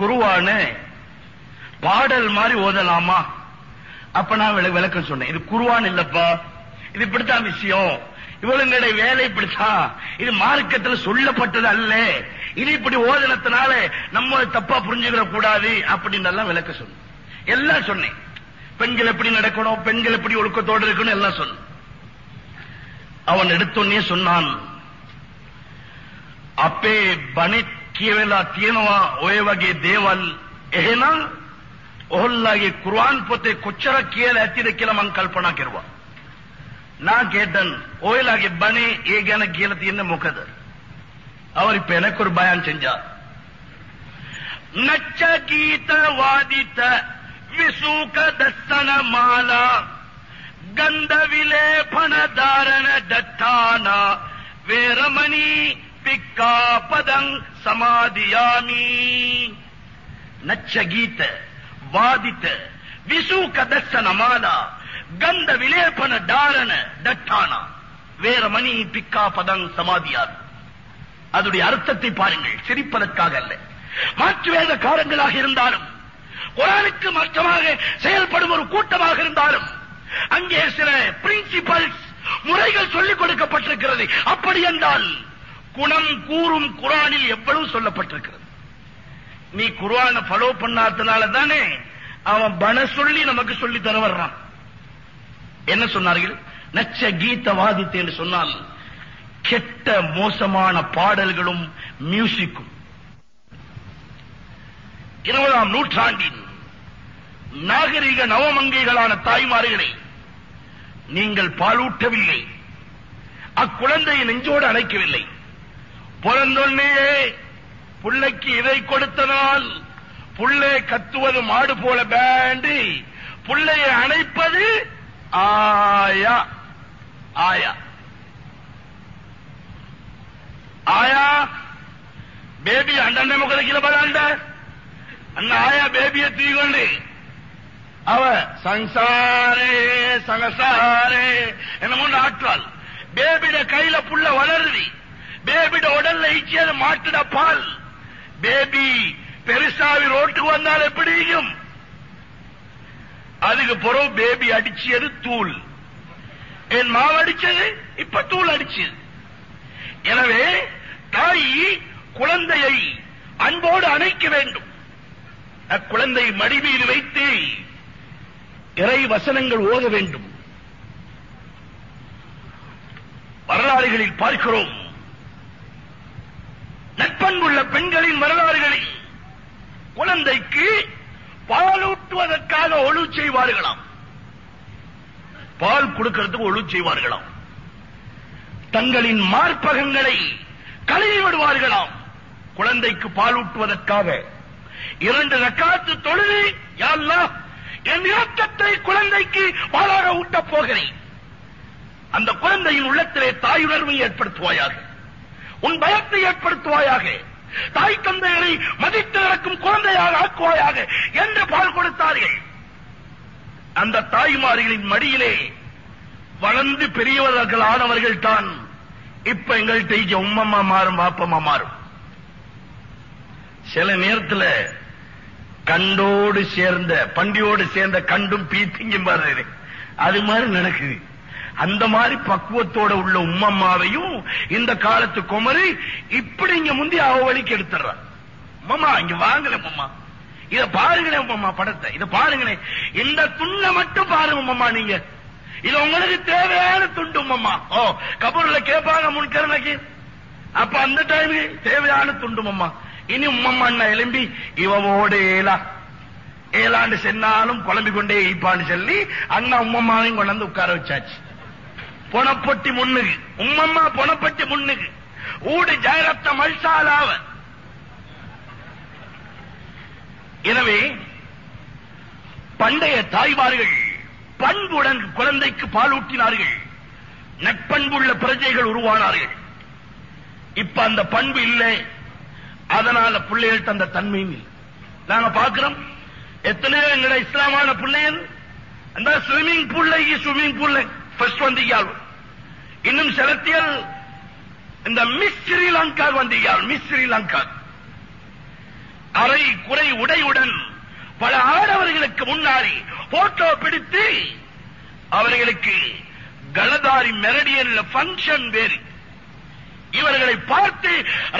குருவானு பாடல் மாதிரி ஓதலாமா? அப்ப நான் விளக்கம் சொன்னேன். இது குருவான் இல்லப்பா. இது இப்படித்தான் விஷயம். இவளுங்களுடைய வேலை இப்படித்தான். இது மார்க்கத்துல சொல்லப்பட்டது அல்ல. இது இப்படி ஓதனத்தினால நம்ம தப்பா புரிஞ்சுக்கிற கூடாது அப்படின்னு எல்லாம் விளக்க சொன்னேன். எல்லாம் சொன்னேன். பெண்கள் எப்படி நடக்கணும் பெண்கள் எப்படி ஒழுக்கத்தோடு இருக்கணும் எல்லாம் சொன்ன அவன் எடுத்தோன்னே சொன்னான் அப்பே பனி කියවෙලා තියෙනවා ඔය වගේ දේවල් එහෙනම් ඔහොල්ලාගේ කුර්ආන් පොතේ කොච්චර කියලා ඇතිද කියලා මං කල්පනා කරුවා. නා ගේදන් ඔයලාගේ බණේ ඒ ගැන කියලා තියෙන්නේ මොකද? අවරි පෙනකුර් බයන් චෙන්ජා. නච්ච ගීත වාදිත විසුක දස්සන මාලා ගන්ධ විලේපන ධාරණ දත්තානා වේරමණී පික්කා පදං சமாதியாமி. நச்சகீத வாதித்த விசூக தர்சன மாலா ಗಂಧ ವಿಲೇಪನ ಡಾರನ ದಟ್ಟಾನ வேற மணி பிக்கா பதங் சமாதியாது. அதனுடைய அர்த்தத்தை பாருங்கள் சிரிப்பதற்காக அல்ல. மாற்று வேதக்காரங்களாக இருந்தாலும் குரானுக்கு மாற்றமாக செயல்படும் ஒரு கூட்டமாக இருந்தாலும் அங்கே சில பிரின்சிபல்ஸ் முறைகள் சொல்லிக் கொடுக்கப்பட்டிருக்கிறது. அப்படி என்றால் குணம் கூறும் குரானில் எவ்வளவு சொல்லப்பட்டிருக்கிறது. நீ குரான ஃபாலோ பண்ணாதனால தானே அவன் பண சொல்லி நமக்கு சொல்லி தர வர்றான். என்ன சொன்னார்கள்? நச்ச கீத என்று சொன்னால் கெட்ட மோசமான பாடல்களும் மியூசிக்கும். இருபதாம் நூற்றாண்டின் நாகரிக நவமங்கைகளான தாய்மார்களை நீங்கள் பாலூட்டவில்லை. அக்குழந்தையை நெஞ்சோடு அழைக்கவில்லை பிறந்தொன்னே பிள்ளைக்கு இதை கொடுத்ததால் புள்ளே கத்துவது மாடு போல பேண்டி புள்ளையை அணைப்பது ஆயா ஆயா. ஆயா பேபி அண்டண்ட முகத கிளப்பதாண்ட அண்ண ஆயா பேபியை தூக்கொண்டு அவ சங்சாரே சங்கசாரே என்னமோ ஆற்றால் பேபிட கையில புள்ள வளருதி. பேபிட உடல்ல இச்சியது மாட்டுட பால். பேபி பெருசாவி ரோட்டுக்கு வந்தால் எப்படியும் அதுக்கு பிறகு பேபி அடிச்சது தூள். என் மாவு அடிச்சது இப்ப தூள் அடிச்சது. எனவே தாய் குழந்தையை அன்போடு அணைக்க வேண்டும். அக்குழந்தை மடி மீது வைத்து இறை வசனங்கள் ஓத வேண்டும். வரலாறுகளில் பார்க்கிறோம். நட்பண்புள்ள பெண்களின் வரலாறுகளில் குழந்தைக்கு பாலூட்டுவதற்காக ஒழு செய்வார்களாம். பால் கொடுக்கிறதுக்கு ஒழு செய்வார்களாம். தங்களின் மார்பகங்களை கழுவி விடுவார்களாம். குழந்தைக்கு பாலூட்டுவதற்காக இரண்டு ரக்காத்து தொழுது யா என் இரத்தத்தை குழந்தைக்கு பாலாக ஊட்டப் போகிறேன். அந்த குழந்தையின் உள்ளத்திலே தாயுணர்வை ஏற்படுத்துவாயாக. உன் பயத்தை ஏற்படுத்துவாயாக. தாய் தந்தைகளை மதித்து நடக்கும் குழந்தையாக ஆக்குவாயாக என்று பால் கொடுத்தார்கள். அந்த தாய்மார்களின் மடியிலே வளர்ந்து பெரியவர்கள் ஆனவர்கள் தான் இப்ப எங்கள்கிட்ட இங்க உம்மம்மா மாறும் பாப்பம்மா மாறும். சில நேரத்துல கண்டோடு சேர்ந்த பண்டியோடு சேர்ந்த கண்டும் பீத்திங்கும் பாரு அது மாதிரி நடக்குது. அந்த மாதிரி பக்குவத்தோட உள்ள உம்மம்மாவையும் இந்த காலத்து குமரி இப்படி இங்க முந்தி அவ வழிக்கு எடுத்துடுறான் மாமா இங்க வாங்கல மாமா இத பாருங்களேன் மாமா படத்தை. இத பாருங்களேன். இந்த துண்ணை மட்டும் பாருங்க மாமா நீங்க. இது உங்களுக்கு தேவையான துண்டு மாமா ஓ கபூர்ல கேட்பாங்க முன்கரணைக்கு. அப்ப அந்த டைம் தேவையான துண்டு மாமா இனி உம்மம்மா அண்ணா எலும்பி இவவோடு ஏலா. ஏலாண்டு சென்னாலும் குழம்பிக் கொண்டே இப்பான்னு சொல்லி அண்ணா உம்மம்மாவையும் கொண்டாந்து உட்கார வச்சாச்சு. பொணப்பொட்டி முன்னுக்கு உம்மம்மா பொணப்பட்டி முன்னுக்கு ஊடு ஜெயரத்த மல்சாலாவ. எனவே பண்டைய தாய்மார்கள் பண்புடன் குழந்தைக்கு பாலூட்டினார்கள் நட்பண்புள்ள பிரஜைகள் உருவானார்கள். இப்ப அந்த பண்பு இல்லை. அதனால பிள்ளைகள்ட்ட அந்த தன்மையும் இல்லை. நாங்க பார்க்கிறோம் எத்தனையோ எங்கட இஸ்லாமான பிள்ளைகள் அந்த ஸ்விம்மிங் பூல்ல ஸ்விம்மிங் பூல்ல ஃபர்ஸ்ட் வந்தீங்க இன்னும் செலத்தியல் இந்த மிஸ் ஸ்ரீலங்கா வந்தீங்க மிஸ் ஸ்ரீலங்கா அரை குறை உடையுடன் பல ஆடவர்களுக்கு முன்னாடி போட்டோ பிடித்து அவர்களுக்கு கலதாரி மெரடியன் பங்கன் வேறு. இவர்களை பார்த்து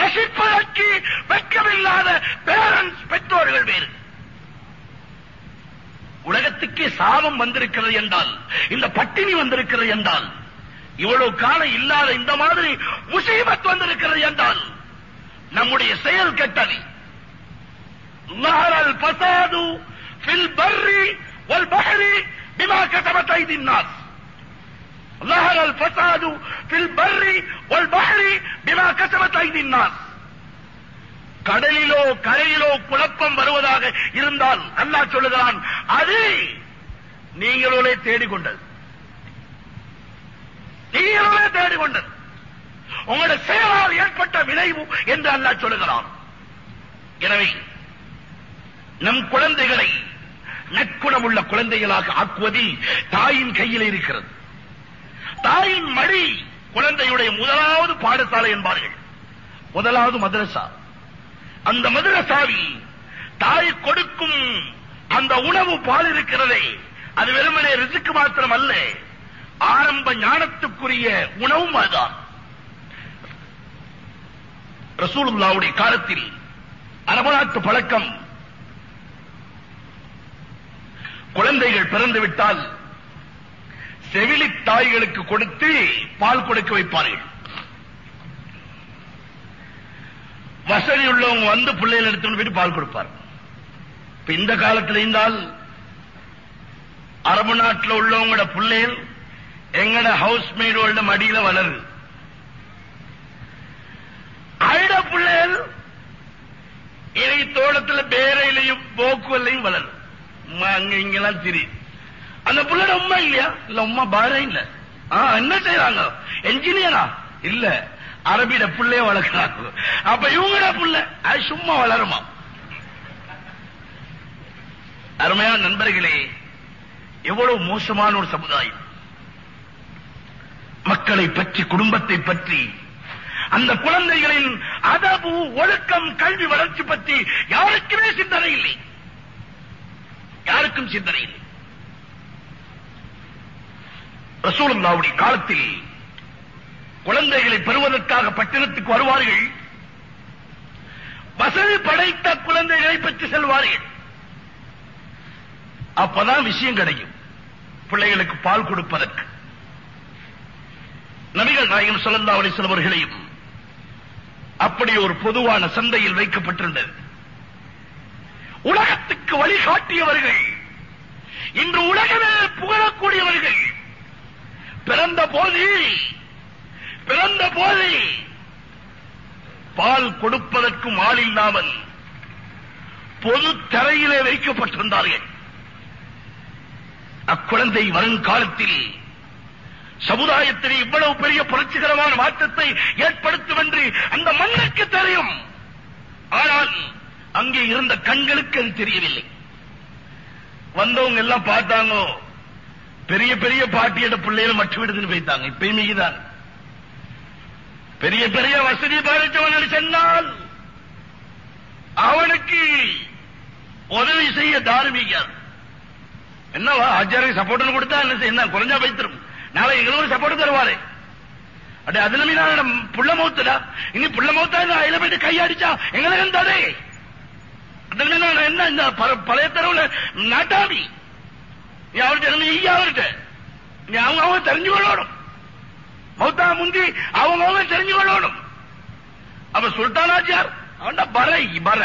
ரசிப்பதற்கு வெட்கமில்லாத பேரண்ட்ஸ் பெற்றோர்கள் வேறு. உலகத்துக்கே சாபம் வந்திருக்கிறது என்றால் இந்த பட்டினி வந்திருக்கிறது என்றால் இவ்வளவு காலம் இல்லாத இந்த மாதிரி முசீபத் வந்திருக்கிறது என்றால் நம்முடைய செயல் கட்டளை நஹரல் பசாது ஃபில் பர்ரி வல் பஹரி பிமா கதபத் ஐதின் நாஸ் நஹரல் பசாது ஃபில் பர்ரி வல் பஹரி பிமா கதபத் ஐதின் நாஸ் கடலிலோ கரையிலோ குழப்பம் வருவதாக இருந்தால் அல்லாஹ் சொல்லுகிறான் அது நீங்களோட தேடிக்கொண்டது. நீங்களோட தேடிக்கொண்டது. உங்களோட செயலால் ஏற்பட்ட விளைவு என்று அல்லாஹ் சொல்லுகிறான். எனவே நம் குழந்தைகளை நற்குணமுள்ள குழந்தைகளாக ஆக்குவதில் தாயின் கையில் இருக்கிறது. தாயின் மடி குழந்தையுடைய முதலாவது பாடசாலை என்பார்கள். முதலாவது மதரசா அந்த மதுரசாவி தாய் கொடுக்கும் அந்த உணவு பால் இருக்கிறதே அது வெறுமனே ரிசுக்கு மாத்திரம் அல்ல ஆரம்ப ஞானத்துக்குரிய உணவும் அதுதான். ரசூலுல்லாவுடைய காலத்தில் அரபு நாட்டு பழக்கம் குழந்தைகள் பிறந்து விட்டால் செவிலி தாய்களுக்கு கொடுத்து பால் கொடுக்க வைப்பார்கள். வசதி உள்ளவங்க வந்து பிள்ளைகள் எடுத்துட்டு போயிட்டு பால் கொடுப்பார். இப்ப இந்த காலத்துல இருந்தால் அரபு நாட்டில் உள்ளவங்களோட பிள்ளைகள் எங்கட ஹவுஸ் மேடோட மடியில வளருது. அழுட பிள்ளைகள் இலை தோட்டத்துல பேரையிலையும் போக்குவல்லையும் வளரும் அங்க இங்கெல்லாம் திரி. அந்த பிள்ளை உண்மை இல்லையா? இல்ல உம்மா பாரே இல்ல. என்ன செய்யறாங்க என்ஜினியரா இல்ல. அரபிட புள்ளைய வளர்க்கிறாங்க அப்ப இவங்கட புள்ள? அது சும்மா வளருமா? அருமையான நண்பர்களே எவ்வளவு மோசமான ஒரு சமுதாயம். மக்களை பற்றி குடும்பத்தை பற்றி அந்த குழந்தைகளின் அதபு ஒழுக்கம் கல்வி வளர்ச்சி பற்றி யாருக்குமே சிந்தனை இல்லை. யாருக்கும் சிந்தனை இல்லை. ரசூலுல்லாவுடைய காலத்தில் குழந்தைகளை பெறுவதற்காக பட்டினத்துக்கு வருவார்கள். வசதி படைத்த குழந்தைகளை பெற்று செல்வார்கள். அப்பதான் விஷயம் கிடைக்கும். பிள்ளைகளுக்கு பால் கொடுப்பதற்கு. நபிகள் நாயகம் ஸல்லல்லாஹு சிலவர்களையும் அவர்களையும் அப்படி ஒரு பொதுவான சந்தையில் வைக்கப்பட்டிருந்தது. உலகத்துக்கு வழிகாட்டியவர்கள் இன்று உலகமே புகழக்கூடியவர்கள். பிறந்த போது பிறந்த போது பால் கொடுப்பதற்கும் ஆள் இல்லாமல் பொது தரையிலே வைக்கப்பட்டிருந்தார்கள். அக்குழந்தை வருங்காலத்தில் சமுதாயத்தில் இவ்வளவு பெரிய புரட்சிகரமான மாற்றத்தை ஏற்படுத்தும் என்று அந்த மண்ணுக்கு தெரியும். ஆனால் அங்கே இருந்த கண்களுக்கு அது தெரியவில்லை. வந்தவங்க எல்லாம் பார்த்தாங்க பெரிய பெரிய பாட்டியோட பிள்ளைகள் மற்ற விடுதுன்னு போயிட்டாங்க. இப்பயுமே தான் பெரிய பெரிய வசதி படைத்தவன் சொன்னால் அவனுக்கு உதவி செய்ய தார்மீகம் என்னவா ஆச்சாரிய சப்போர்ட் கொடுத்தா என்ன செய்ய என்ன குறைஞ்சா வைத்திரும் நாளை எங்களுக்கு சப்போர்ட் தருவாரு அடே அதுல மீ நான் புள்ள மௌத்துடா இனி புள்ள மௌத்தா அதுல போயிட்டு கையடிச்சா எங்களுக்கு தடே அதுல மீ நான் என்ன இந்த ப- பழைய தரவுல நாட்டாமி நீ அவர்கிட்ட இருந்து ஈயா அவர்கிட்ட நீ அவங்க அவங்க தெரிஞ்சு கொள்ளணும் மௌத்தா முந்தி அவங்க தெரிஞ்சு கொள்ளணும் அப்ப சுல்தானாச்சியார் அவன்டா பர பர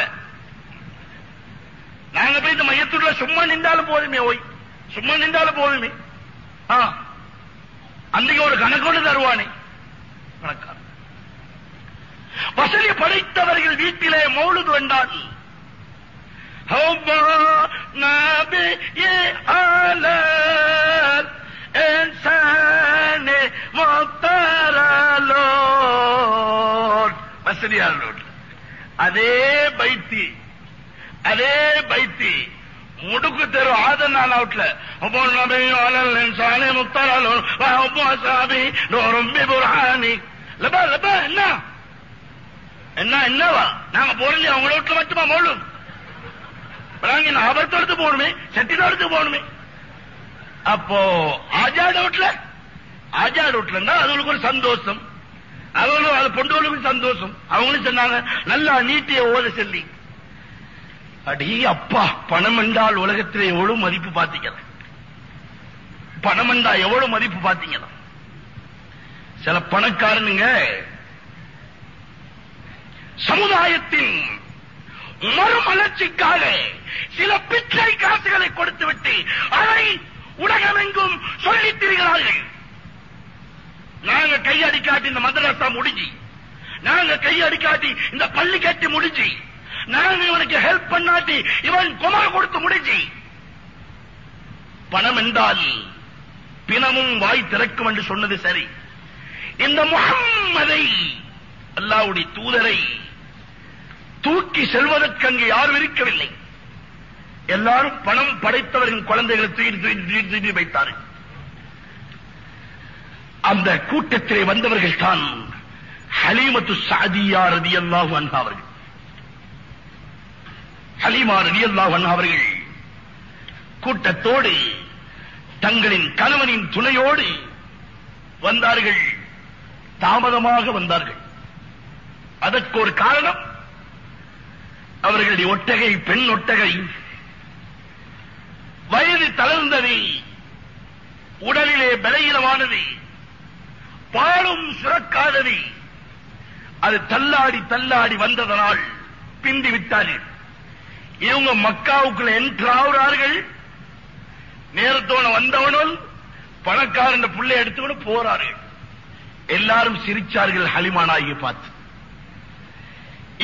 நாங்க போய் இந்த மையத்துள்ள சும்மா நின்றாலும் போதுமே ஓய். சும்மா நின்றாலும் போதுமே. ஆ. அன்றைக்கு ஒரு கணக்கோடு தருவானே. கணக்கான வசதி படைத்தவர்கள் வீட்டிலே மௌலுது வந்தால் வசதியாளர் அதே பைத்தி அதே பைத்தி. முடுக்கு தெரு ஆதனான் அவுட்ல. ஒவ்வொரு நபையும் அலல் இன்சானே முத்தரலும் வஹப்பு அசாபி நோரும் லபா லபா என்ன? என்ன என்னவா? நாங்க போறோம் அவங்க வீட்டுல மட்டுமா மோளும் நாங்க என்ன ஆபரத்தோடத்து போகணுமே செட்டினோடத்து போகணுமே அப்போ ஆஜாட வீட்டுல ஆஜாட வீட்டுல அதுகளுக்கு ஒரு சந்தோஷம். அவங்களும் அது பொண்டுகளுக்கும் சந்தோஷம். அவங்களும் சொன்னாங்க நல்லா நீட்டிய ஓத சொல்லி. அடி அப்பா பணம் என்றால் உலகத்தில் எவ்வளவு மதிப்பு பாத்தீங்களா பணம் என்றா எவ்வளவு மதிப்பு பாத்தீங்களா சில பணக்காரனுங்க சமுதாயத்தின் மறுமலர்ச்சிக்காக சில பிச்சை காசுகளை கொடுத்துவிட்டு அதை உலகமெங்கும் சொல்லித் திரிகிறார்கள். நாங்க கை அடிக்காட்டி இந்த மதரசா முடிஞ்சு. நாங்க கை அடிக்காட்டி இந்த பள்ளி கட்டி முடிஞ்சு. நாங்க இவனுக்கு ஹெல்ப் பண்ணாட்டி இவன் குமர கொடுத்து முடிஞ்சு. பணம் என்றால் பிணமும் வாய் திறக்கும் என்று சொன்னது சரி. இந்த முகம்மதை அல்லாவுடைய தூதரை தூக்கி செல்வதற்கு அங்கு யாரும் இருக்கவில்லை. எல்லாரும் பணம் படைத்தவரின் குழந்தைகளை தூக்கி தூக்கி வைத்தார்கள். அந்த கூட்டத்திலே வந்தவர்கள் தான் ஹலீமத்து சாதியா ரதி அல்லாஹு அன்ஹா அவர்கள். ஹலீமா ரதி அல்லாஹு அன்ஹா அவர்கள் கூட்டத்தோடு தங்களின் கணவனின் துணையோடு வந்தார்கள். தாமதமாக வந்தார்கள். அதற்கு ஒரு காரணம் அவர்களுடைய ஒட்டகை பெண் ஒட்டகை வயது தளர்ந்தது உடலிலே பலகீனமானது பாலும் சுரக்காதது அது தள்ளாடி தள்ளாடி வந்ததனால் பிந்தி விட்டார்கள் இவங்க மக்காவுக்குள்ள என்ட்ரு ஆகுறார்கள். நேரத்தோட வந்தவனும் பணக்காரன் புள்ளை எடுத்துக்கொண்டு போறார்கள் எல்லாரும் சிரிச்சார்கள் ஹலிமானாகிய பார்த்து.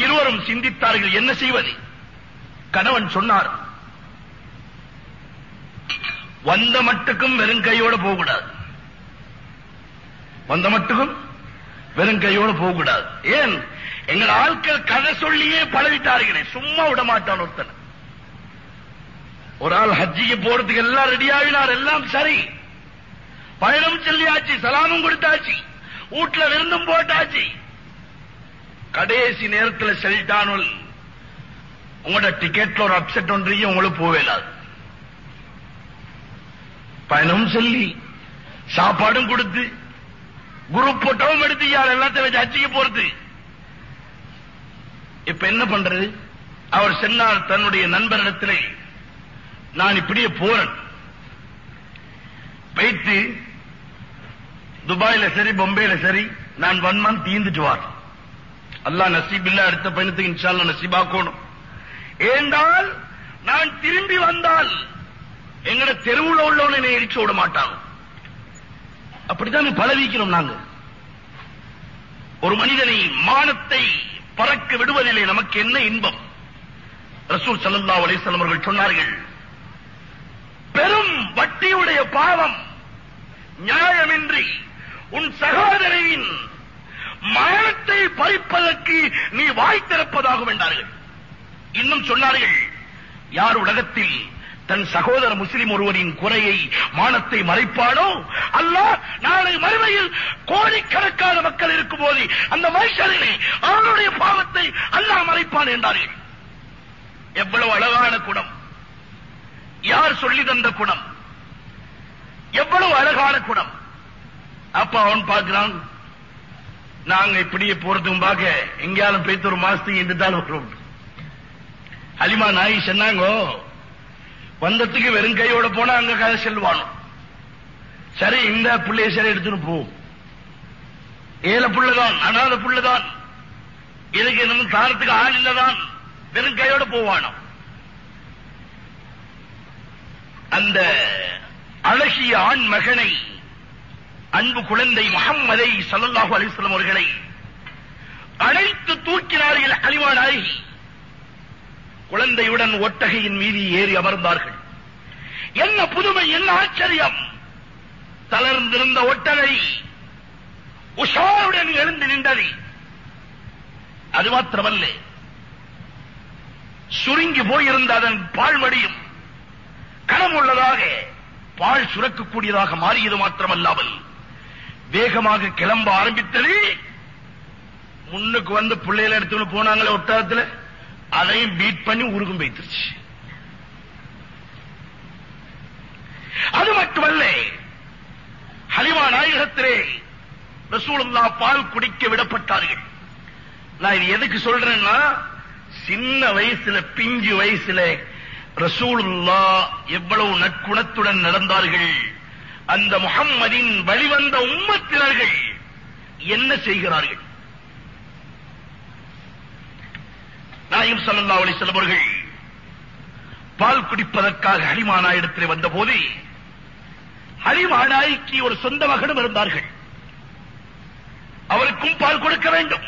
இருவரும் சிந்தித்தார்கள் என்ன செய்வது? கணவன் சொன்னார் வந்த மட்டுக்கும் வெறும் கையோட போகக்கூடாது. வந்த மட்டுக்கும் வெறும் கையோட போகக்கூடாது. ஏன்? எங்கள் ஆட்கள் கதை சொல்லியே பழகிட்டார்களே. சும்மா விட மாட்டான் ஒருத்தன். ஒரு ஆள் ஹஜ்ஜிக்கு போறதுக்கு எல்லாம் ரெடி ஆகினார். எல்லாம் சரி. பயணம் சொல்லியாச்சு. சலாமும் கொடுத்தாச்சு. வீட்டுல விருந்தும் போட்டாச்சு. கடைசி நேரத்தில் செல்டானுல் உங்களோட டிக்கெட்ல ஒரு அப்செட் ஒன்றையும் உங்களுக்கு போவேலாது பயணம் சொல்லி சாப்பாடும் கொடுத்து குரூப் போட்டோவும் எடுத்து யார் எல்லாத்தையும் வச்சு அச்சிக்க போறது. இப்ப என்ன பண்றது? அவர் சென்னார் தன்னுடைய நண்பரிடத்திலே நான் இப்படியே போறேன். வைத்து துபாயில சரி பொம்பேல சரி நான் ஒன் மந்த் தீந்துட்டு வார் அல்லாஹ் நசீபில்லா அடுத்த பயணத்துக்கு இன்ஷால்லா நசீபாக்கணும் ஏண்டால் நான் திரும்பி வந்தால் எங்கட தெருவுல உள்ளவனை என்னை இடிச்சு விட மாட்டாங்க அப்படித்தான் பழவிக்கிறோம் நாங்க? ஒரு மனிதனை மானத்தை பறக்க விடுவதிலே நமக்கு என்ன இன்பம்? ரசூல் சல்லா அலைஹி அவர்கள் சொன்னார்கள் பெரும் வட்டியுடைய பாவம் நியாயமின்றி உன் சகோதரியின் மானத்தை பறிப்பதற்கு நீ வாய் திறப்பதாகும் என்றார்கள். இன்னும் சொன்னார்கள் யார் உலகத்தில் தன் சகோதர முஸ்லிம் ஒருவரின் குறையை மானத்தை மறைப்பானோ? அல்ல நாளை மறுமையில் கோடிக்கணக்கான மக்கள் இருக்கும் போது அந்த மனுஷரிலே அவனுடைய பாவத்தை அல்லாஹ் மறைப்பான் என்றார்கள் எவ்வளவு அழகான குணம். யார் சொல்லி தந்த குணம்? எவ்வளவு அழகான குணம். அப்ப அவன் பார்க்கிறான் நாங்க இப்படியே போறதும் பாக்க எங்கேயாலும் போய்த்து ஒரு மாசத்துக்கு இருந்துட்டாலும் வரும் அலிமா நாய் சொன்னாங்கோ வந்தத்துக்கு வெறும் கையோட போனா அங்க கதை செல்வானோ. சரி இந்த பிள்ளைய சரி எடுத்துன்னு போ. ஏழை புள்ளதான் அனாத புள்ளதான். இதுக்கு இன்னும் தாரத்துக்கு ஆள் இல்லதான். வெறும் கையோட போவானோ. அந்த அழகிய ஆண் மகனை அன்பு குழந்தை முகம்மதை ஸல்லல்லாஹு அலிஸ்லம் அவர்களை அழைத்து தூக்கினார்கள் அலிமா நாயகி குழந்தையுடன் ஒட்டகையின் மீது ஏறி அமர்ந்தார்கள். என்ன புதுமை என்ன ஆச்சரியம். தளர்ந்திருந்த ஒட்டகை உஷாருடன் எழுந்து நின்றது. அது மாத்திரமல்ல. சுருங்கி போயிருந்த அதன் பால்மடியும் கனமுள்ளதாக பால் சுரக்கக்கூடியதாக மாறியது மாத்திரமல்லாமல் வேகமாக கிளம்ப ஆரம்பித்தது. முன்னுக்கு வந்து பிள்ளைகளை எடுத்துன்னு போனாங்களே ஒட்டகத்துல. அதையும் பீட் பண்ணி உருகும் வைத்துருச்சு. அது மட்டுமல்ல ஹலிமா நாயகத்திலே ரசூலுல்லா பால் குடிக்க விடப்பட்டார்கள். நான் இது எதுக்கு சொல்றேன்னா சின்ன வயசுல பிஞ்சு வயசுல ரசூலுல்லா எவ்வளவு நற்குணத்துடன் நடந்தார்கள். அந்த முகம்மதின் வழிவந்த உம்மத்தினர்கள் என்ன செய்கிறார்கள்? நாயும் சல்லா அலி அவர்கள் பால் குடிப்பதற்காக ஹரிமானா இடத்திலே வந்தபோது ஹரிமானாய்க்கு ஒரு சொந்த மகனும் இருந்தார்கள். அவருக்கும் பால் கொடுக்க வேண்டும்.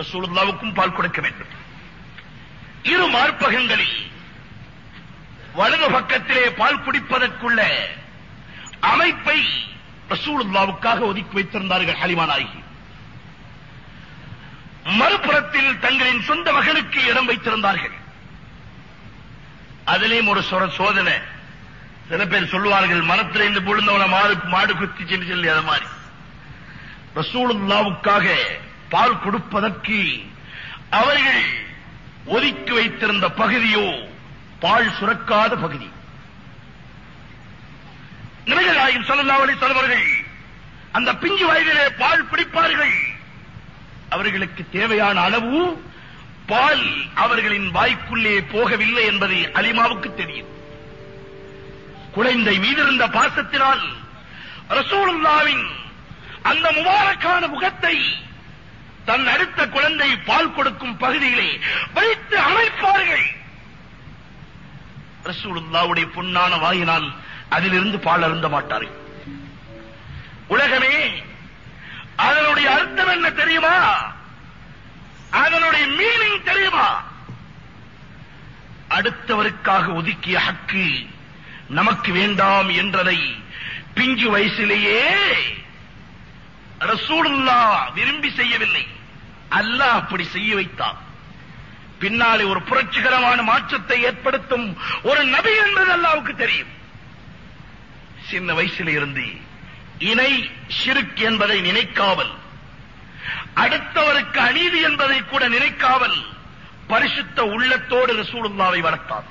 ரசூலுல்லாவுக்கும் பால் கொடுக்க வேண்டும். இரு மார்பகங்களில் வலது பக்கத்திலே பால் குடிப்பதற்குள்ள அமைப்பை ரசூலுல்லாவுக்காக ஒதுக்கி வைத்திருந்தார்கள் ஹலிமானாயி மறுபுறத்தில் தங்களின் சொந்த மகனுக்கு இடம் வைத்திருந்தார்கள். அதிலேயும் ஒரு சொர சோதனை. சில பேர் சொல்லுவார்கள் மரத்தில் இருந்து விழுந்தவன மாடு மாடு குத்தி சென்று சொல்லி அது மாதிரி. ரசூலுல்லாவுக்காக பால் கொடுப்பதற்கு அவர்கள் ஒதுக்கி வைத்திருந்த பகுதியோ பால் சுரக்காத பகுதி. நிலைகளாயும் சொல்லலாவளி தலைவர்கள் அந்த பிஞ்சு வயதிலே பால் பிடிப்பார்கள். அவர்களுக்கு தேவையான அளவு பால் அவர்களின் வாய்க்குள்ளே போகவில்லை என்பது அலிமாவுக்கு தெரியும். குழந்தை மீதிருந்த பாசத்தினால் ரசூலுல்லாவின் அந்த முபாரக்கான முகத்தை தன் அடுத்த குழந்தை பால் கொடுக்கும் பகுதியிலே வைத்து அமைப்பார்கள் ரசூலுல்லாவுடைய பொன்னான வாயினால் அதிலிருந்து பால் அருந்த மாட்டார்கள். உலகமே அதனுடைய அர்த்தம் என்ன தெரியுமா? அதனுடைய மீனிங் தெரியுமா? அடுத்தவருக்காக ஒதுக்கிய ஹக்கு நமக்கு வேண்டாம் என்றதை பிஞ்சு வயசிலேயே ரசூலுல்லா விரும்பி செய்யவில்லை. அல்லாஹ் அப்படி செய்ய வைத்தான். பின்னாலே ஒரு புரட்சிகரமான மாற்றத்தை ஏற்படுத்தும் ஒரு நபி என்பது அல்லாவுக்கு தெரியும். சின்ன வயசில் இருந்து இணை ஷிருக் என்பதை நினைக்காமல் அடுத்தவருக்கு அநீதி என்பதை கூட நினைக்காமல் பரிசுத்த உள்ளத்தோடு ரசூலுல்லாவை வளர்த்தார்.